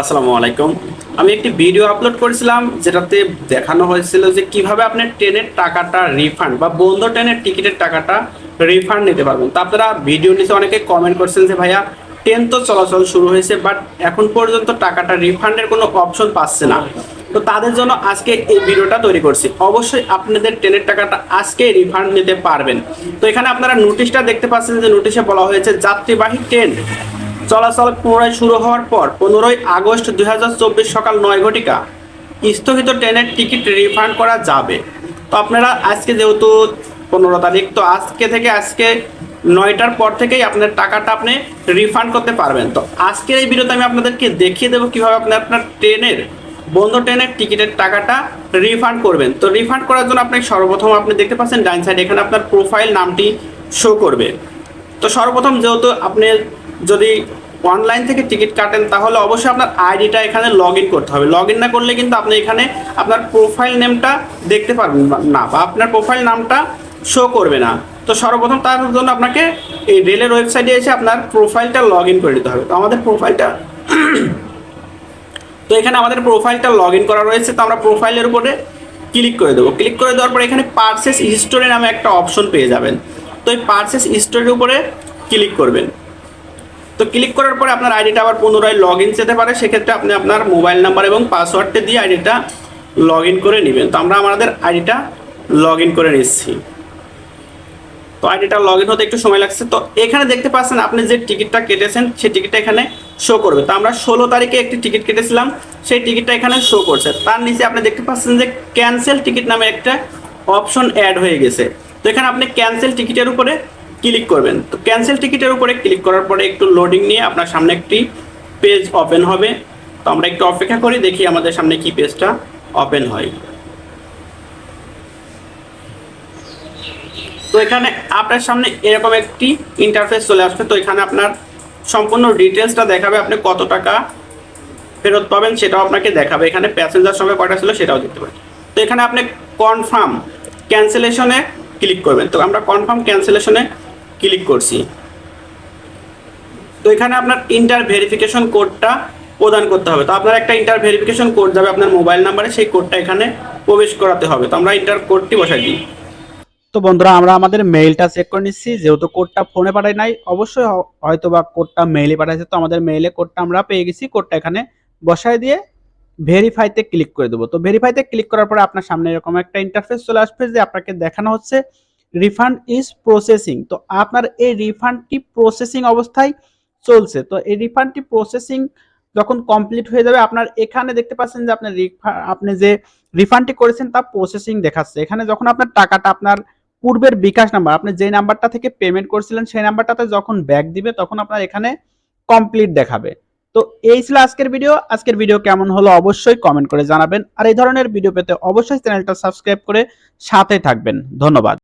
আসসালামু আলাইকুম। আমি একটি ভিডিও আপলোড করেছিলাম, যেটাতে দেখানো হয়েছিল যে কীভাবে আপনি ট্রেনের টাকাটা রিফান্ড বা বন্ধ ট্রেনের টিকিটের টাকাটা রিফান্ড নিতে পারবেন। তো আপনারা ভিডিও নিচে অনেকে কমেন্ট করছেন যে, ভাইয়া, ট্রেন তো চলাচল শুরু হয়েছে বাট এখন পর্যন্ত টাকাটা রিফান্ডের কোনো অপশন পাচ্ছে না। তো তাদের জন্য আজকে এই ভিডিওটা তৈরি করছি। অবশ্যই আপনাদের ট্রেনের টাকাটা আজকে রিফান্ড নিতে পারবেন। তো এখানে আপনারা নোটিশটা দেখতে পাচ্ছেন যে নোটিশে বলা হয়েছে, যাত্রীবাহী ট্রেন চলাচল পুনরায় শুরু হওয়ার পর পনেরোই আগস্ট দু হাজার চব্বিশ সকাল নয় ঘটিকা স্থগিত ট্রেনের টিকিট রিফান্ড করা যাবে। তো আপনারা আজকে যেহেতু পনেরো তারিখ, তো আজকে থেকে আজকে নয়টার পর থেকেই আপনার টাকাটা আপনি রিফান্ড করতে পারবেন। তো আজকের এই ভিডিওতে আমি আপনাদেরকে দেখিয়ে দেবো কীভাবে আপনি আপনার ট্রেনের, বন্ধ ট্রেনের টিকিটের টাকাটা রিফান্ড করবেন। তো রিফান্ড করার জন্য আপনি সর্বপ্রথম আপনি দেখতে পাচ্ছেন ডাইন সাইড এখানে আপনার প্রোফাইল নামটি শো করবে। তো সর্বপ্রথম যেহেতু আপনি যদি অনলাইন থেকে টিকিট কাটেন, তাহলে অবশ্যই আপনার আইডিটা এখানে লগ ইন করতে হবে। লগ ইন না করলে কিন্তু আপনি এখানে আপনার প্রোফাইল নেমটা দেখতে পারবেন না, বা আপনার প্রোফাইল নামটা শো করবে না। তো সর্বপ্রথম তার জন্য আপনাকে এই রেলের ওয়েবসাইটে এসে আপনার প্রোফাইলটা লগ ইন করে নিতে হবে। তো আমাদের প্রোফাইলটা তো এখানে আমাদের প্রোফাইলটা লগ ইন করা রয়েছে। তো আমরা প্রোফাইলের উপরে ক্লিক করে দেবো। ক্লিক করে দেওয়ার পরে এখানে পার্সেস হিস্টোরি নামে একটা অপশন পেয়ে যাবেন। তো এই পার্সেস হিস্টোরির উপরে ক্লিক করবেন। তো ক্লিক করার পরে আপনার আইডিটা আবার পুনরায় লগ ইন যেতে পারে, সেক্ষেত্রে আপনি আপনার মোবাইল নাম্বার এবং পাসওয়ার্ডটা দিয়ে আইডিটা লগ ইন করে নেবেন। তো আমরা আমাদের আইডিটা লগ ইন করে নিচ্ছি। তো আইডিটা লগ ইন হতে একটু সময় লাগছে। তো এখানে দেখতে পাচ্ছেন আপনি যে টিকিটটা কেটেছেন, সেই টিকিটটা এখানে শো করবে। তো আমরা ষোলো তারিখে একটি টিকিট কেটেছিলাম, সেই টিকিটটা এখানে শো করছে। তার নিচে আপনি দেখতে পাচ্ছেন যে ক্যান্সেল টিকিট নামে একটা অপশন অ্যাড হয়ে গেছে। তো এখানে আপনি ক্যান্সেল টিকিটের উপরে ক্লিক করবেন। তো ক্যান্সেল টিকিটের উপরে ক্লিক করার পরে একটু লোডিং নিয়ে আপনার সামনে একটি পেজ ওপেন হবে। তো আমরা একটু অপেক্ষা করি, দেখি আমাদের সামনে কি পেজটা ওপেন হয়। তো এখানে আপনার সামনে এরকম একটি ইন্টারফেস চলে আসবে। তো এখানে আপনার সম্পূর্ণ ডিটেলসটা দেখাবে, আপনি কত টাকা ফেরত পাবেন সেটাও আপনাকে দেখাবে। এখানে প্যাসেঞ্জার সঙ্গে কটা ছিল সেটাও দেখতে পাবেন তো এখানে আপনি কনফার্ম ক্যান্সেলেশনে ক্লিক করবেন। তো আমরা কনফার্ম ক্যান্সেলেশনে ক্লিক করছি। তো এখানে আপনার ইন্টার ভেরিফিকেশন কোডটা প্রদান করতে হবে। তো আপনার একটা ইন্টার ভেরিফিকেশন কোড যাবে আপনার মোবাইল নাম্বারে সেই কোডটা এখানে প্রবেশ করাতে হবে। তো আমরা ইন্টার কোডটি বসাই দিই। তো বন্ধুরা, আমরা আমাদের মেইলটা চেক করে নিচ্ছি। যেহেতু কোডটা ফোনে পাঠাই নাই, অবশ্যই হয়তো বা কোডটা মেইলে পাঠাইছে। তো আমাদের মেইলে কোডটা আমরা পেয়ে গেছি। কোডটা এখানে বসায় দিয়ে ভেরিফাইতে ক্লিক করে দেবো। তো ভেরিফাইতে ক্লিক করার পরে আপনার সামনে এরকম একটা ইন্টারফেস চলে আসবে যে আপনাকে দেখানো হচ্ছে রিফান্ড ইজ প্রসেসিং তো আপনার এই রিফান্ডটি প্রসেসিং অবস্থায় চলছে। তো এই রিফান্ডটি প্রসেসিং যখন কমপ্লিট হয়ে যাবে, আপনার এখানে দেখতে পাচ্ছেন যে আপনার আপনি যে রিফান্ডটি করেছেন তা প্রসেসিং দেখাচ্ছে। এখানে যখন আপনার টাকাটা আপনার পূর্বের বিকাশ নাম্বার আপনি যে নাম্বারটা থেকে পেমেন্ট করেছিলেন, সেই নাম্বারটাতে যখন ব্যাক দিবে, তখন আপনার এখানে কমপ্লিট দেখাবে। তো এই ছিল আজকের ভিডিও আজকের ভিডিও কেমন হলো অবশ্যই কমেন্ট করে জানাবেন। আর এই ধরনের ভিডিও পেতে অবশ্যই চ্যানেলটা সাবস্ক্রাইব করে সাথে থাকবেন। ধন্যবাদ।